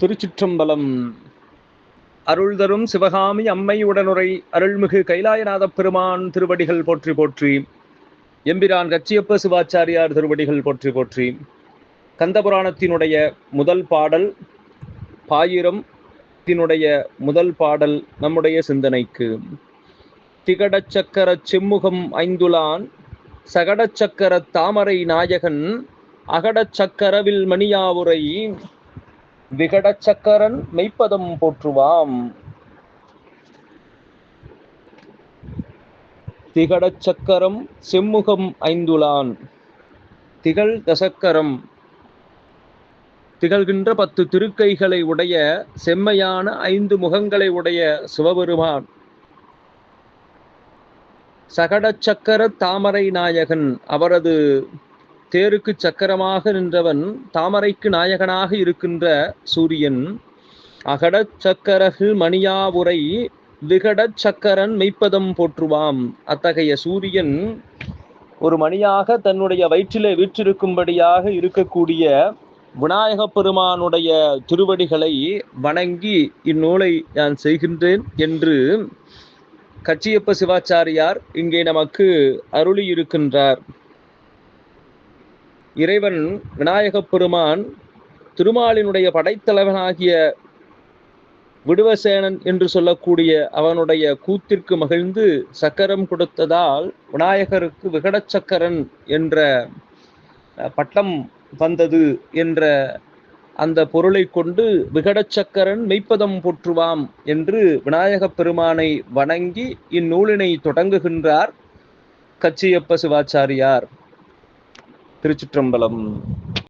திருச்சிற்றம்பலம். அருள் தரும் சிவகாமி அம்மை உடனுரை அருள்மிகு கைலாயநாதப் பெருமான் திருவடிகள் போற்றி போற்றி எம்பிரான் கச்சியப்ப சிவாச்சாரியார் திருவடிகள் போற்றி போற்றி. கந்தபுராணத்தினுடைய முதல் பாடல் பாயிரம் தினுடைய முதல் பாடல் நம்முடைய சிந்தனைக்கு. திகடச் சக்கரச் செம்முகம் ஐந்துலான் சகடச் சக்கர தாமரை நாயகன் அகடச் சக்கரவில் மணியாவுரை விகட சக்கரன் மெய்ப்பதம் போற்றுவாம். திகடச் சக்கரம் செம்முகம் ஐந்துலான் திகழ் தசக்கரம். திகழ்கின்ற பத்து திருக்கைகளை உடைய செம்மையான ஐந்து முகங்களை உடைய சிவபெருமான். சகட சக்கர தாமரை நாயகன் அவரது தேருக்கு சக்கரமாக நின்றவன் தாமரைக்கு நாயகனாக இருக்கின்ற சூரியன் அகடச் சக்கரகு மணியாவுரை விகடச் சக்கரன் மெய்ப்பதம் போற்றுவாம். அத்தகைய சூரியன் ஒரு மணியாக தன்னுடைய வயிற்றிலே வீற்றிருக்கும்படியாக இருக்கக்கூடிய விநாயகப் பெருமானுடைய திருவடிகளை வணங்கி இந்நூலை நான் செய்கின்றேன் என்று கச்சியப்ப சிவாச்சாரியார் இங்கே நமக்கு அருளி இருக்கின்றார் இறைவன் விநாயகப் பெருமான் திருமாலினுடைய படைத்தலைவனாகிய விடுவசேனன் என்று சொல்லக்கூடிய அவனுடைய கூத்திற்கு மகிழ்ந்து சக்கரம் கொடுத்ததால் விநாயகருக்கு விகட சக்கரன் என்ற பட்டம் வந்தது என்ற அந்த பொருளை கொண்டு விகடச்சக்கரன் மெய்ப்பதம் போற்றுவாம் என்று விநாயகப் பெருமானை வணங்கி இந்நூலினை தொடங்குகின்றார் கச்சியப்ப சிவாச்சாரியார். திருச்சிற்றம்பலம்.